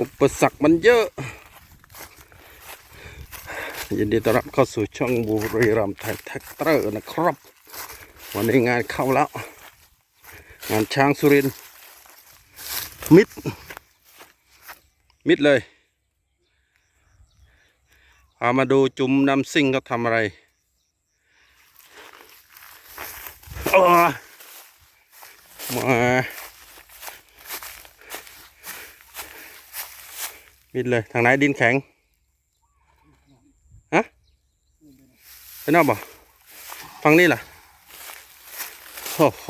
อุปสรรคมันเยอะ ยินดีต้อนรับเข้าสู่ช่องบุรีรัมย์ไทยแท็กเตอร์นะครับ วันนี้งานเข้าแล้ว งานช้างสุรินมิด มิดเลยพามาดูจุ่มน้ำซิ่งเขาทำอะไรอ้อมา มิดเลยทางไหนดินแข็งฮะไปนอกบ่ฟังนี่ล่ะโอ้โห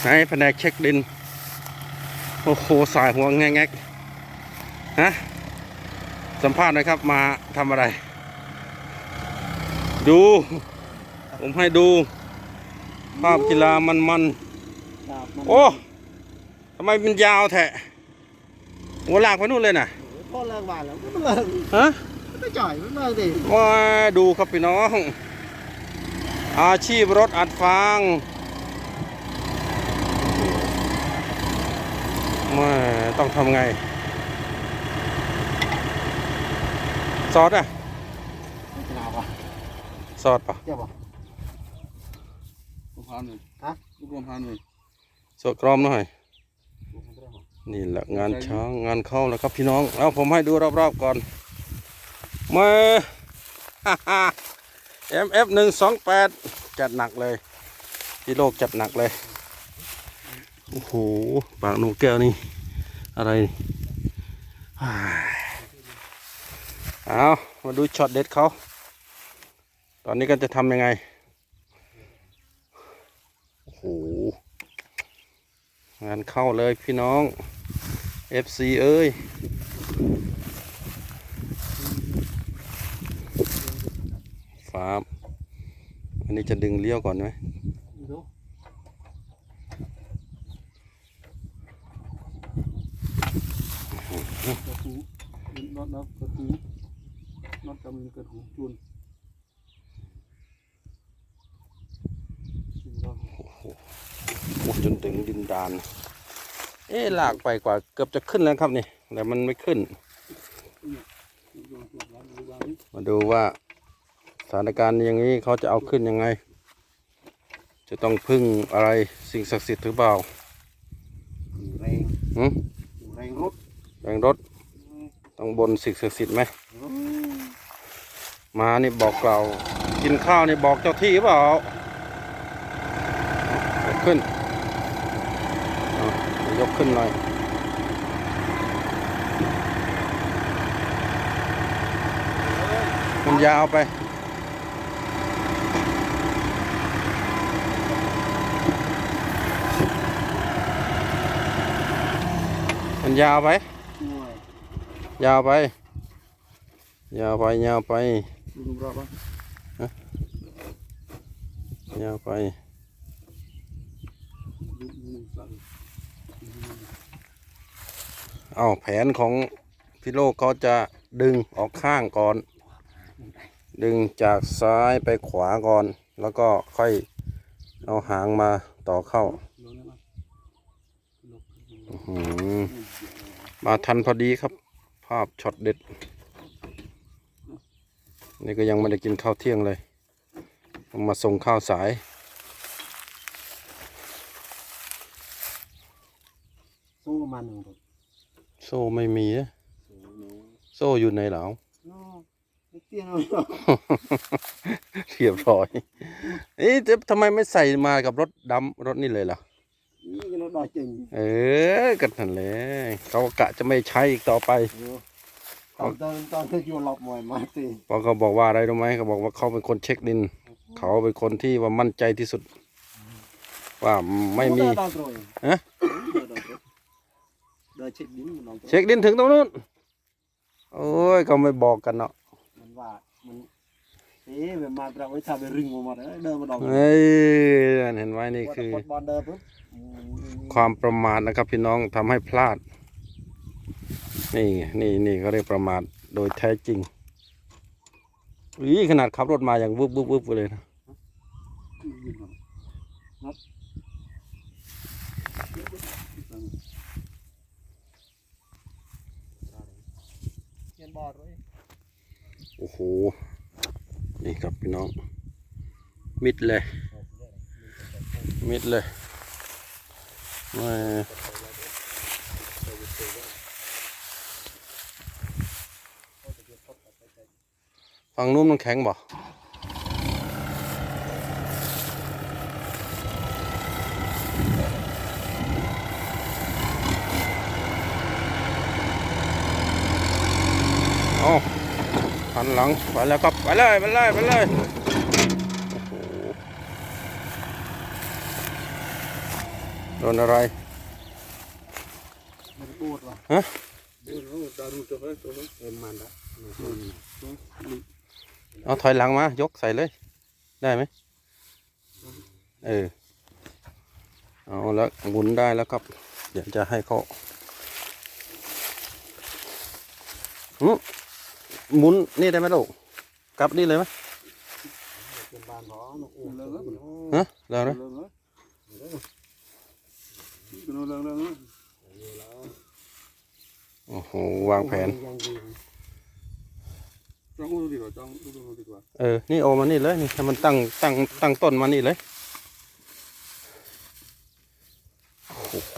ไหนแผนกเช็คดิน โอ้โหสายหัวแงกๆฮะสัมภาษณ์หนะครับมาทำอะไร ดู ผมให้ดู ภาพกีฬามันๆโอ้ทำไมมันยาวแทะหัวลากไปนู่นเลยน่ะพ่อเลิกบ้านแล้วก็มันเลิกฮะไม่จ่อยมันเลิกดิมาดูครับพี่น้อง อาชีพรถอัดฟางมาต้องทำไง ซอสอะไม่ขนาดวะซอสปะเจ้าบอกรวมพันหนึ่งฮะรวมพันหนึ่งสดกรอมหน่อย นี่แหละงานช้างงานเข้าแล้วครับพี่น้องแล้วผมให้ดูรอบๆก่อนมา MF หนึ่งสองแปดจัดหนักเลยพี่โลกจัดหนักเลย โอ้โหปากหนูแก้วนี่อะไรอ้ายเอามาดูช็อตเด็ดเขา ตอนนี้ก็จะทำยังไง โอ้โห งานเข้าเลยพี่น้อง FC เอ้ยฟาร์มอันนี้จะดึงเลี้ยวก่อนไหมดูกระถูน็อตนะกระถูน็อตกำลังกระถูจูนจูนรอบ โอ้ จนถึงดินดาน เอ๊ะลากไปกว่าเกือบจะขึ้นแล้วครับนี่แต่มันไม่ขึ้นจูนตัวร้านดูบ้างนี่มาดูว่าสถานการณ์อย่างนี้เขาจะเอาขึ้นยังไง จะต้องพึ่งอะไรสิ่งศักดิ์สิทธิ์หรือเปล่าแรงหืมแรงรถแรงรถต้องบนสิ่งศักดิ์สิทธิ์ไหมมานี่บอกกล่าวกินข้าวนี่บอกเจ้าที่เปล่ายกขึ้นเอา ยกขึ้นหน่อย มันยาวไป มันยาวไป ยาวไป ยาวไป ยาวไปยาวไป เอาแผนของพี่โลกเขาจะดึงออกข้างก่อน ดึงจากซ้ายไปขวาก่อน แล้วก็ค่อยเอาหางมาต่อเข้ามมาทันพอดีครับ ภาพช็อตเด็ด นี่ก็ยังไม่ได้กินข้าวเที่ยงเลย มาส่งข้าวสายสู้ประมาณหนึ่งตัว โซ่ไม่มีอะโซ่อยู่ในเหลาโอ้ไม่เตี้ยเลยเรียบร้อยเอ๊ะจะทำไมไม่ใส่มากับรถดำรถนี่เลยล่ะนี่ก็รถดอยจริงเออกันนั่นแหละเขากะจะไม่ใช้อีกต่อไปตอนตอนตอนที่อยู่หลบมวยมาตีเพราะเขาบอกว่าอะไรรู้ไหมเขาบอกว่าเขาเป็นคนเช็คดิน เขาเป็นคนที่ว่ามั่นใจที่สุด ว่าไม่มีตอนตรงฮะ เดินเช็คดิ้งมันลองเช็คดินถึงตรงนู้น โอ้ยเขาไม่บอกกันเนาะ มันว่ามันเอ๊ะมันมาเราไว้ทำไปรึงมาหมดเลยเดินมาดองเฮ้ยเห็นไหมนี่คือกดบอลเดินปุ๊บความประมาทนะครับพี่น้องทำให้พลาด นี่ไงนี่นี่เขาเรียกประมาทโดยแท้จริงอีขนาดขับรถมาอย่างวึบวึบวึบเลยนะ ยืนก่อน ครับ สั่ง บอดไว้โอ้โห นี่ครับพี่น้อง มิดเลย มิดเลยมาฝั่งนู้นมันแข็งบ่ หันหลังไปแล้วครับไปเลยไปเลยไปเลยโอ้โหโดนอะไรมันปวดว่ะฮะปวดแล้วตาดูตัวเฮ้ยตัวเฮ้ยเอ็มมันละเอาถอยหลังมายกใส่เลย ได้ไหมเออเอาแล้วหมุนได้แล้วครับ เดี๋ยวจะให้เขาหึ หมุนนี่ได้ไหมลูกกลับนี่เลยไหมเป็นบ้านร้อนโอ้เลิโหกแล้วฮะแล้วนะเลิกแล้วเลิกแล้วเลิกแล้วโอ้โหวางแผนยังดีจ้องดูดีกว่างดูดูดีกว่าเออ นี่โอมานี่เลยนี่ให้มันตั้งตั้งตั้งต้นมานี่เลยโอ้โห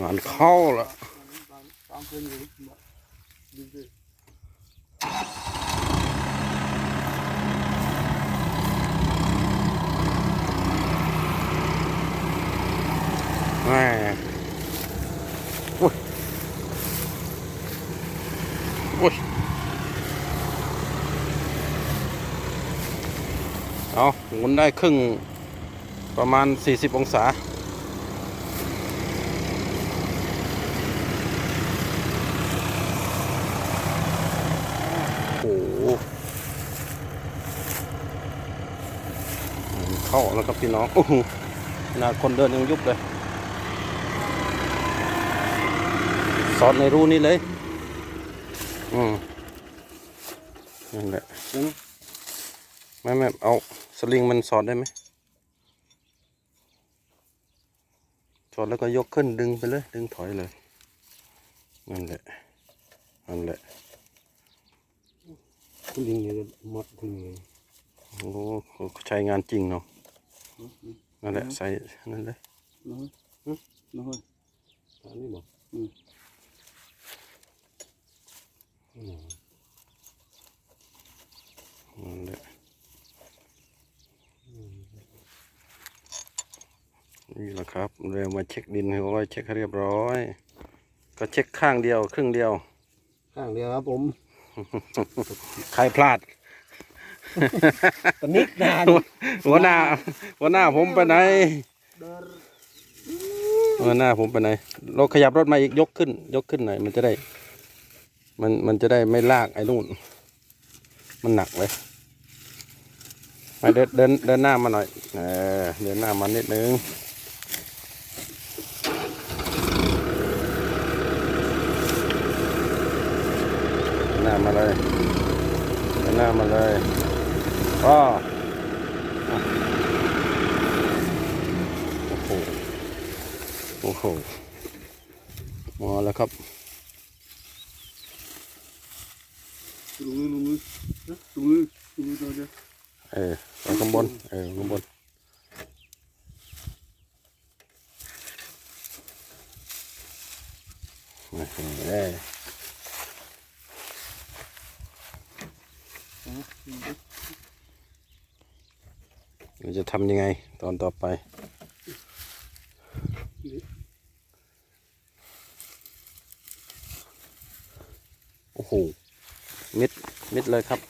งานเข้าละ อุ้ยเอาหมุนได้ครึ่งประมาณ 40 องศา โอ้โห เข้าแล้วครับพี่น้องโอ้โหขนาดคนเดินยังยุบเลยสอดในรูนี้เลย อืมนั่นแหละไม่ไม่เอาสลิงมันสอดได้ไหมสอดแล้วก็ยกขึ้นดึงไปเลย ดึงถอยเลย นั่นแหละ นั่นแหละคุณยิงเนี่ยหมดคุณยิงโอ้โหใช้งานจริงเนาะ นั่นแหละใส่นั่นเลยน้อยน้อยอันนี้บอกนั่นแหละนี่แหละครับเร็วมาเช็คดินให้ไว้เช็คให้เรียบร้อย ก็เช็คข้างเดียวครึ่งเดียว ข้างเดียวครับผม ใครพลาด ตอนนี้นานหัวหน้าหัวหน้าผมไปไหนเดินหัวหน้าผมไปไหนเราขยับรถมาอีกยกขึ้น ยกขึ้นหน่อยมันจะได้ มันมันจะได้ไม่ลากไอ้นู่น มันหนักเลยมาเดินเดินเดินหน้ามาหน่อยเออเดินหน้ามานิดนึงเดินหน้ามาเลยเดินหน้ามาเลย ก็โอ้โหโอ้โหมาแล้วครับดูมือดูมือดูมือดูมือตัวเดียวเออไปข้างบนเออข้างบนเออ เราจะทำยังไงตอนต่อไป โอ้โหมิดมิดเลยครับ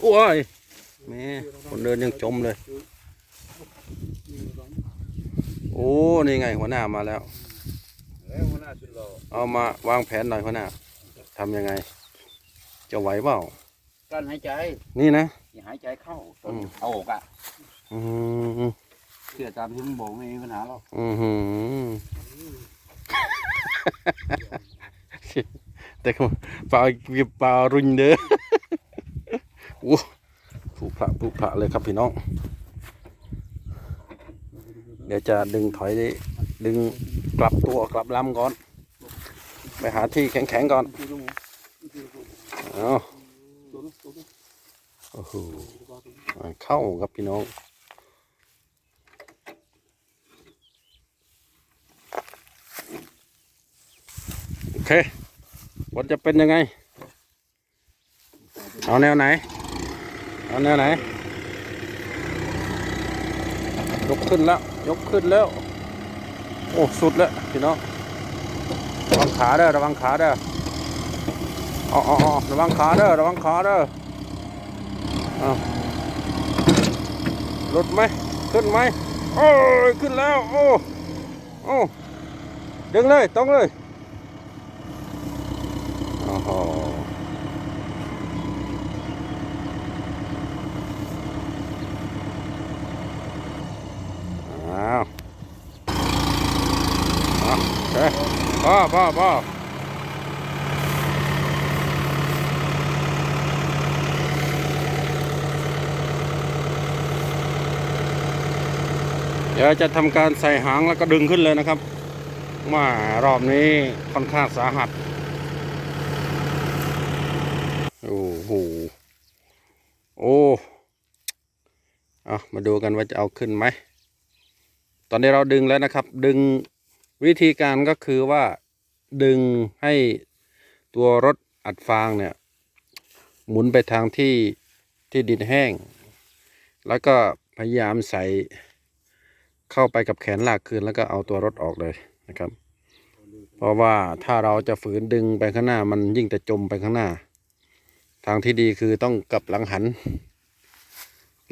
โอ้ย แม่คนเดินยังจมเลย โอ้ นี่ไงหัวหน้ามาแล้วแล้วมันน่าชุดเราเอามาวางแผนหน่อยหัวหน้าทำยังไง จะไหวเปล่า กั้นหายใจ นี่นะ อย่าหายใจเข้าตอืนมเอาออกอะ อืมเชื่อตามที่มึงบอกไม่มีปัญหาหรอกอืมแต่ก็เปล่าเปล่ารุนเด้อโอ้ผูกพระผูกพระเลยครับพี่น้อง เดี๋ยวจะดึงถอยดิดึงกลับตัวกลับลำก่อน ไปหาที่แข็งๆก่อนเอาโอ้โหอ่าเข้าครับพี่น้อง เคผลจะเป็นยังไง เอาแนวไหน เอาแนวไหน ยกขึ้นแล้ว ยกขึ้นแล้ว โอ้ สุดแล้วพี่น้อง ระวังขาเด้อ ระวังขาเด้ออ๋ออ๋ออ๋อระวังขาเด้อ ระวังขาเด้อเอาหลุดไหม ขึ้นไหม โอ้ย ขึ้นแล้ว โอ้ โอ้ ดึงเลย ตรงเลย โอ้โหอ้าวเอาโอเค พ่อพ่อพ่อเดี๋ยวจะทำการใส่หางแล้วก็ดึงขึ้นเลยนะครับมารอบนี้ค่อนข้างสาหัส โอ้โห โอ้เอามาดูกันว่าจะเอาขึ้นไหม ตอนนี้เราดึงแล้วนะครับ ดึง วิธีการก็คือว่าดึงให้ตัวรถอัดฟางเนี่ย หมุนไปทางที่ที่ดินแห้ง แล้วก็พยายามใส่เข้าไปกับแขนลากคืนแล้วก็เอาตัวรถออกเลยนะครับ เพราะว่าถ้าเราจะฝืนดึงไปข้างหน้ามันยิ่งจะจมไปข้างหน้า ทางที่ดีคือต้องกลับหลังหัน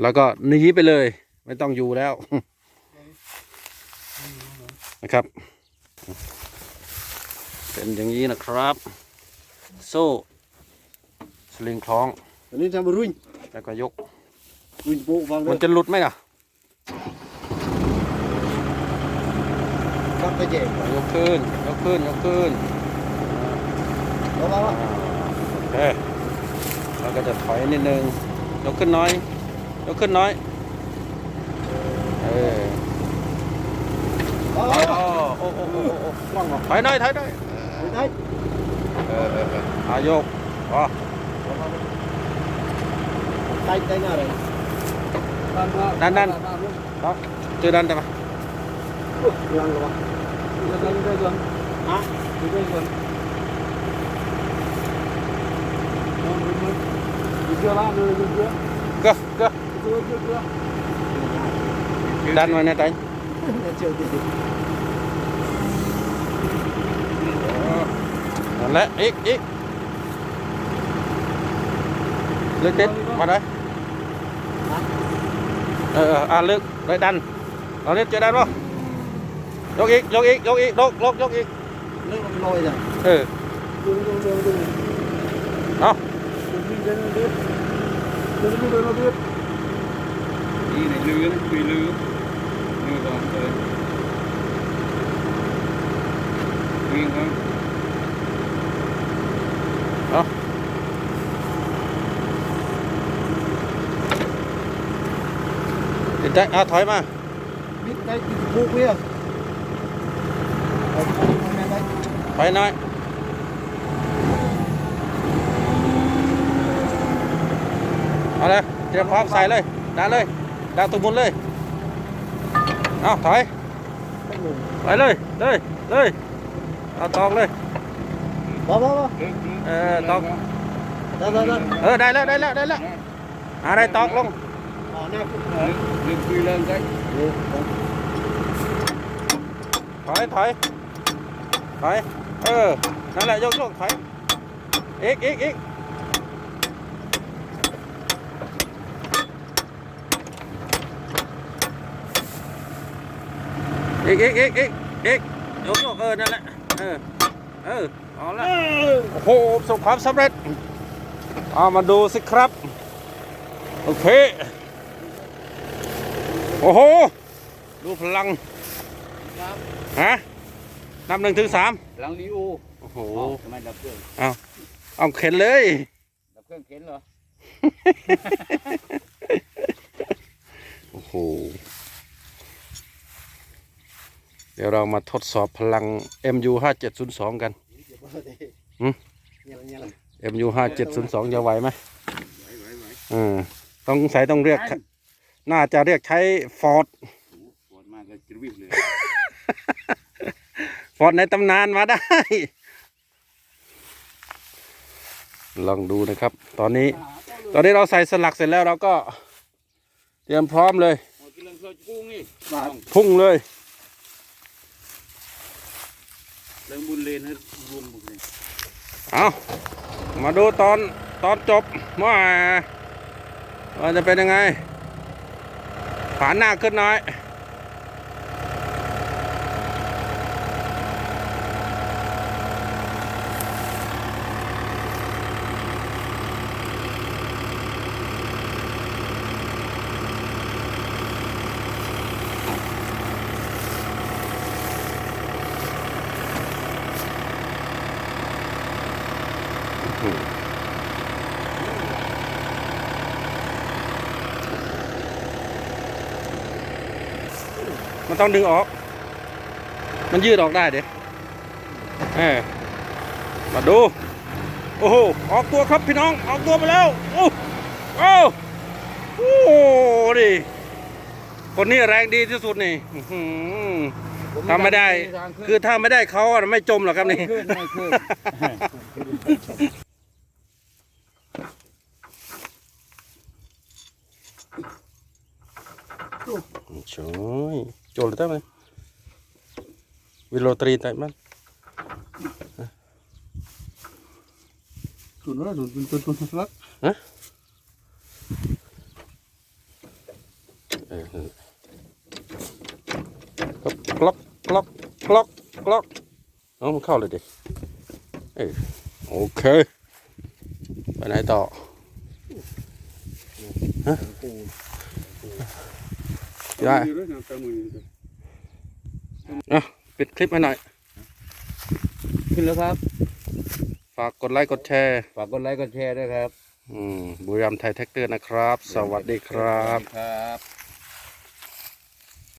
แล้วก็หนีไปเลย ไม่ต้องอยู่แล้วนะครับ เป็นอย่างนี้นะครับ โซ่สลิงคล้องอันนี้ทำรุ่นแล้วก็ยกรุ่นโป๊ะฟังเลมันยจะหลุดไหมล่ะฟังไปเจ๊ยกขึ้นยกขึ้นยกขึ้นเอามาอ่าโอเคเราก็จะถอยนิดนึงยกขึ้นน้อยยกขึ้นน้อยเออ ngon ngon thấy đây thấy đây. Thấy ờ, ờ, ờ. à vô. À tay tay nào đây? Đan đan. Đó chơi đan đây mà. Đường rồi. Đường đường đường hả? Đường đường cơ cơ. Đan vào nè tay Đó lẹ ít ít lưới tết qua đây. Ờ, ờ à lưới đấy đan. Nó lên chưa đan không? Dốc ít dốc ít dốc ít dốc dốc dốc ít nước nồi rồi ừ. Không đi này lưới quỳ lưới lưới còn tới nguyên không? Chạy, à thoái mà. Biết đây, vụ kia Thoái nói Ở đây, tiệm khoa xài lên Đá lên, đá tụng vốn lên. Nào, thoái Thoái lên, đây, đây, À, toang lên. Đó, đó, đó Ờ, to. Ờ, đây, đây, đây, đây, đây À, đây, to luôn. ถ่ายเราเนี้ยเจอดันป่ะยกอีกยกอีกยกอีกลกลกยกอีกเรื่องมันลอนี่นลือนะคุยเลยวิ่งถอยถอยถอยเออนั่นแหละโยกโยกถอยเอ็กเอ็กเองกันเออถอยถอยถอยเออ นั่นแหละยกยกถอยอีกอีกอีกอีกอีกอีกอีกอีกยกยกเออ นั่นแหละ เออ เออ เอาละโอ้โหประสบความสำเร็จเอามาดูสิครับ โอเค โอ้โห ดูพลังฮะนับหนึ่งถึงสามหลังลีโอโอ้โหโอ้ทำไมดับเครื่องเอาเข็นเลย ดับเครื่องเข็นเหรอ โอ้โห เดี๋ยวเรามาทดสอบพลัง MU 5702 กันเดี๋ยวบ้าดิหืมเนี่ยเนี่ย MU ห้าเจ็ดศูนย์สองจะไหวไหมไหวไหวไหวอืมต้องใส่ต้องเรียก น่าจะเรียกใช้ฟอร์ดปวดมากก็จะวิ่งเลยฟอร์ดในตำนานมาได้ ลองดูนะครับ ตอนนี้ ตอนนี้เราใส่สลักเสร็จแล้วเราก็ เตรียมพร้อมเลยโอ้ยกำลังเข้ากุ้งนี่พุ่งเลย เรื่องบุญเลนให้รวมหมดเลยเอามาดูตอนตอนจบว่าว่าจะเป็นยังไง ผานหน้าขึ้นน้อย มันต้องดึงออก มันยืดออกได้เดี๋ยวเออมาดู โอ้โห ออกตัวครับพี่น้อง ออกตัวไปแล้ว โอ้โอ้โอ้ดิคนนี้แรงดีที่สุดนี่ทำไม่ได้ คือถ้าไม่ได้เขาไม่จมหรอกครับนี่ช่วย โจลได้ไหมวิโรตรีแต่มัน tuần đó tuần tuần tuần tuần lắc เออก็กล็อกกล็อกกล็อกกล็อกเอามันเข้าเลยดิเออโอเคไปไหนต่อฮะได้ อยู่ด้วยนะตามมืออยู่ด้วยอะปิดคลิปให้หน่อย ขึ้นแล้วครับ ฝากกดไลค์กดแชร์ ฝากกดไลค์กดแชร์ด้วยครับ อืมบุรีรัมย์ไทยแท็กเตอร์นะครับ สวัสดีครับ ครับ